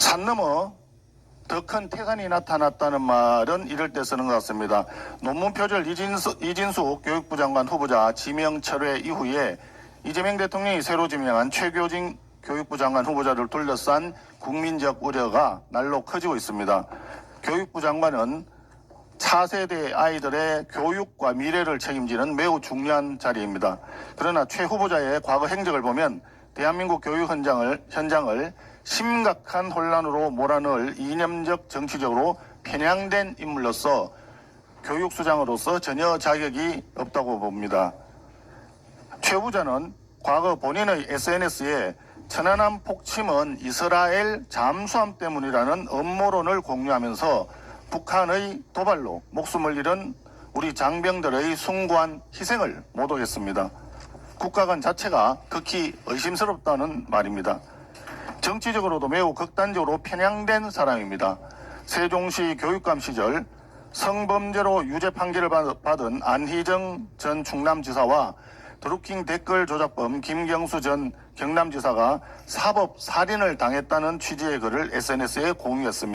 산 넘어 더 큰 태산이 나타났다는 말은 이럴 때 쓰는 것 같습니다. 논문 표절 이진수, 이진숙 교육부 장관 후보자 지명 철회 이후에 이재명 대통령이 새로 지명한 최교진 교육부 장관 후보자를 둘러싼 국민적 우려가 날로 커지고 있습니다. 교육부 장관은 차세대 아이들의 교육과 미래를 책임지는 매우 중요한 자리입니다. 그러나 최 후보자의 과거 행적을 보면 대한민국 교육 현장을, 현장을 심각한 혼란으로 몰아넣을 이념적 정치적으로 편향된 인물로서 교육수장으로서 전혀 자격이 없다고 봅니다. 최 후보자는 과거 본인의 SNS에 천안함 폭침은 이스라엘 잠수함 때문이라는 음모론을 공유하면서 북한의 도발로 목숨을 잃은 우리 장병들의 숭고한 희생을 모독했습니다. 국가관 자체가 극히 의심스럽다는 말입니다. 정치적으로도 매우 극단적으로 편향된 사람입니다. 세종시 교육감 시절 성범죄로 유죄 판결을 받- 받은 안희정 전 충남지사와 드루킹 댓글 조작범 김경수 전 경남지사가 사법 살인을 당했다는 취지의 글을 SNS에 공유했습니다.